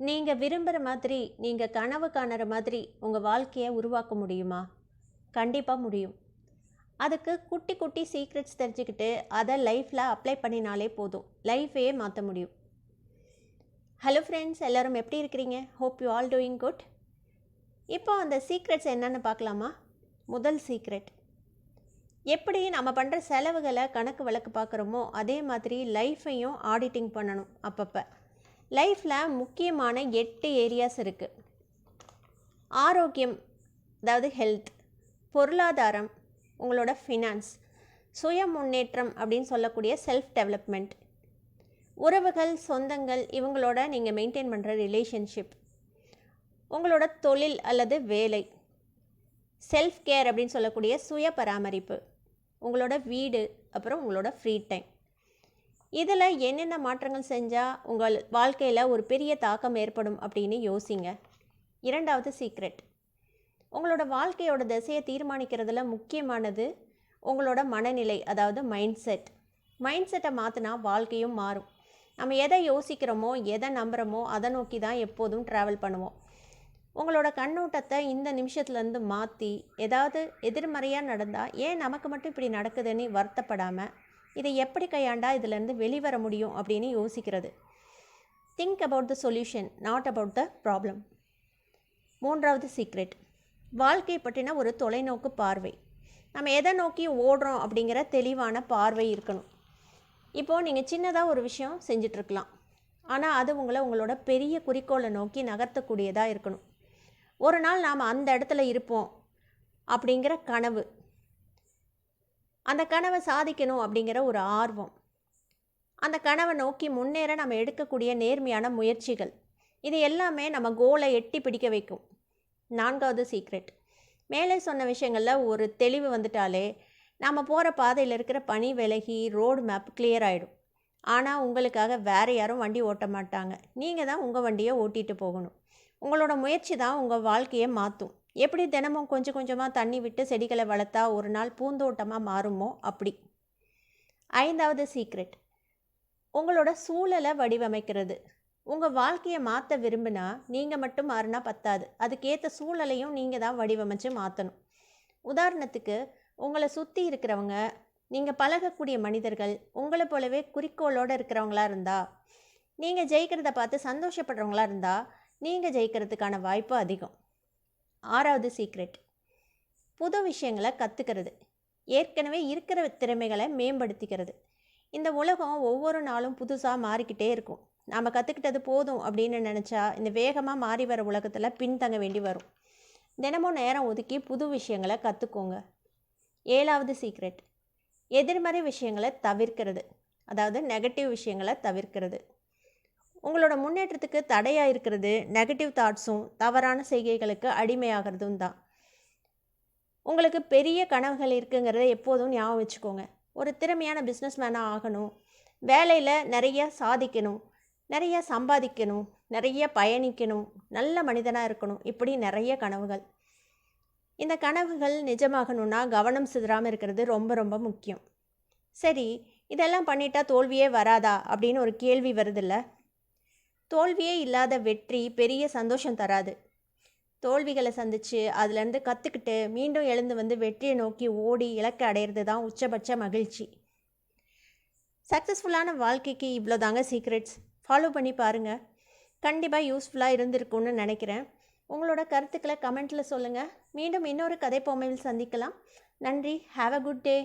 நீங்கள் விரும்புகிற மாதிரி நீங்கள் கனவு காணுற மாதிரி உங்கள் வாழ்க்கையை உருவாக்க முடியுமா? கண்டிப்பாக முடியும். அதுக்கு குட்டி குட்டி சீக்ரெட்ஸ் தெரிஞ்சுக்கிட்டு அதை லைஃப்பில் அப்ளை பண்ணினாலே போதும். லைஃபையே மாற்ற முடியும். ஹலோ ஃப்ரெண்ட்ஸ் எல்லோரும் எப்படி இருக்கிறீங்க? Hope you all doing good இப்போ அந்த சீக்ரெட்ஸ் என்னென்னு பார்க்கலாமா? முதல் சீக்ரெட் எப்படி நம்ம பண்ணுற செலவுகளை கணக்கு வழக்கு பார்க்குறோமோ அதே மாதிரி லைஃப்பையும் ஆடிட்டிங் பண்ணணும் அப்பப்போ. லைஃப்பில் முக்கியமான எட்டு ஏரியாஸ் இருக்குது ஆரோக்கியம் அதாவது ஹெல்த் பொருளாதாரம் உங்களோட ஃபினான்ஸ் சுய முன்னேற்றம் அப்படின்னு சொல்லக்கூடிய செல்ஃப் டெவலப்மெண்ட் உறவுகள் சொந்தங்கள் இவங்களோட நீங்கள் மெயின்டைன் பண்ணுற ரிலேஷன்ஷிப் உங்களோட தொழில் அல்லது வேலை. செல்ஃப் கேர் அப்படின்னு சொல்லக்கூடிய சுய பராமரிப்பு. உங்களோட வீடு அப்புறம் உங்களோட ஃப்ரீ டைம் இதில் என்னென்ன மாற்றங்கள் செஞ்சால் உங்கள் வாழ்க்கையில் ஒரு பெரிய தாக்கம் ஏற்படும் அப்படின்னு யோசிங்க. இரண்டாவது சீக்ரெட் உங்களோட வாழ்க்கையோட திசையை தீர்மானிக்கிறதுல முக்கியமானது உங்களோட மனநிலை அதாவது மைண்ட் செட் மைண்ட் செட்டை மாற்றினா வாழ்க்கையும் மாறும். நம்ம எதை யோசிக்கிறோமோ எதை நம்புகிறோமோ அதை நோக்கி தான் எப்போதும் ட்ராவல் பண்ணுவோம். உங்களோட கண்ணோட்டத்தை இந்த நிமிஷத்துலேருந்து மாற்றி ஏதாவது எதிர்மறையாக நடந்தால் ஏன் நமக்கு மட்டும் இப்படி நடக்குதுன்னு வருத்தப்படாமல் இதை எப்படி கையாண்டா இதிலேருந்து வெளிவர முடியும் அப்படின்னு யோசிக்கிறது. Think about the solution not about the problem மூன்றாவது சீக்ரெட் வாழ்க்கை பற்றின ஒரு தொலைநோக்கு பார்வை. நம்ம எதை நோக்கி ஓடுறோம் அப்படிங்கிற தெளிவான பார்வை இருக்கணும். இப்போது நீங்கள் சின்னதாக ஒரு விஷயம் செஞ்சிட்ருக்கலாம். ஆனால் அது உங்களை உங்களோட பெரிய குறிக்கோளை நோக்கி நகர்த்தக்கூடியதாக இருக்கணும். ஒரு நாள் நாம் அந்த இடத்துல இருப்போம் அப்படிங்கிற கனவு. அந்த கனவை சாதிக்கணும் அப்படிங்கிற ஒரு ஆர்வம். அந்த கனவை நோக்கி முன்னேற நம்ம எடுக்கக்கூடிய நேர்மையான முயற்சிகள். இது எல்லாமே நம்ம கோலை எட்டி பிடிக்க வைக்கும். நான்காவது சீக்ரெட் மேலே சொன்ன விஷயங்களில் ஒரு தெளிவு வந்துட்டாலே நாம் போகிற பாதையில் இருக்கிற பனி விலகி ரோடு மேப் கிளியர் ஆகிடும் ஆனால் உங்களுக்காக வேறு யாரும் வண்டி ஓட்ட மாட்டாங்க. நீங்கள் தான் உங்கள் வண்டியை ஓட்டிகிட்டு போகணும். உங்களோட முயற்சி தான் உங்கள் வாழ்க்கையை மாற்றும் எப்படி தினமும் கொஞ்சம் கொஞ்சமாக தண்ணி விட்டு செடிகளை வளர்த்தா ஒரு நாள் பூந்தோட்டமாக மாறுமோ? அப்படி. ஐந்தாவது சீக்ரெட் உங்களோட சூழலை வடிவமைக்கிறது. உங்கள் வாழ்க்கையை மாற்ற விரும்பினா நீங்கள் மட்டும் மாறினா பத்தாது. அதுக்கேற்ற சூழலையும் நீங்கள் தான் வடிவமைச்சு மாற்றணும் உதாரணத்துக்கு உங்களை சுற்றி இருக்கிறவங்க நீங்கள் பழகக்கூடிய மனிதர்கள் உங்களை போலவே குறிக்கோளோடு இருக்கிறவங்களா இருந்தால் நீங்கள் ஜெயிக்கிறத பார்த்து சந்தோஷப்படுறவங்களா இருந்தால் நீங்கள் ஜெயிக்கிறதுக்கான வாய்ப்பு அதிகம். ஆறாவது சீக்ரெட் புது விஷயங்களை கற்றுக்கிறது ஏற்கனவே இருக்கிற திறமைகளை மேம்படுத்திக்கிறது. இந்த உலகம் ஒவ்வொரு நாளும் புதுசாக மாறிக்கிட்டே இருக்கும். நாம் கற்றுக்கிட்டது போதும் அப்படின்னு நினச்சா இந்த வேகமாக மாறி வர உலகத்தில் பின்தங்க வேண்டி வரும். தினமும் நேரம் ஒதுக்கி புது விஷயங்களை கற்றுக்கோங்க ஏழாவது சீக்ரெட் எதிர்மறை விஷயங்களை தவிர்க்கிறது. அதாவது நெகட்டிவ் விஷயங்களை தவிர்க்கிறது. உங்களோட முன்னேற்றத்துக்கு தடையாக இருக்கிறது நெகட்டிவ் தாட்ஸும் தவறான செய்கைகளுக்கு அடிமையாகிறதும் தான். உங்களுக்கு பெரிய கனவுகள் இருக்குங்கிறத எப்போதும் ஞாபகம் வச்சுக்கோங்க. ஒரு திறமையான பிஸ்னஸ் மேனாக ஆகணும். வேலையில் நிறைய சாதிக்கணும். நிறைய சம்பாதிக்கணும். நிறைய பயணிக்கணும். நல்ல மனிதனாக இருக்கணும். இப்படி நிறைய கனவுகள். இந்த கனவுகள் நிஜமாகணும்னா கவனம் சிதறாமல் இருக்கிறது ரொம்ப ரொம்ப முக்கியம். சரி இதெல்லாம் பண்ணிட்டா தோல்வியே வராதா? அப்படின்னு ஒரு கேள்வி வருதில்ல. தோல்வியே இல்லாத வெற்றி பெரிய சந்தோஷம் தராது. தோல்விகளை சந்தித்து அதுலேருந்து கற்றுக்கிட்டு மீண்டும் எழுந்து வந்து வெற்றியை நோக்கி ஓடி இலக்கை அடையிறது தான் உச்சபட்ச மகிழ்ச்சி. சக்ஸஸ்ஃபுல்லான வாழ்க்கைக்கு இவ்வளோ தாங்க சீக்ரெட்ஸ் ஃபாலோ பண்ணி பாருங்கள் கண்டிப்பாக யூஸ்ஃபுல்லாக இருந்திருக்கும்னு நினைக்கிறேன். உங்களோட கருத்துக்களை கமெண்ட்டில் சொல்லுங்கள் மீண்டும் இன்னொரு கதை பொம்மையில் சந்திக்கலாம். நன்றி. Have a good day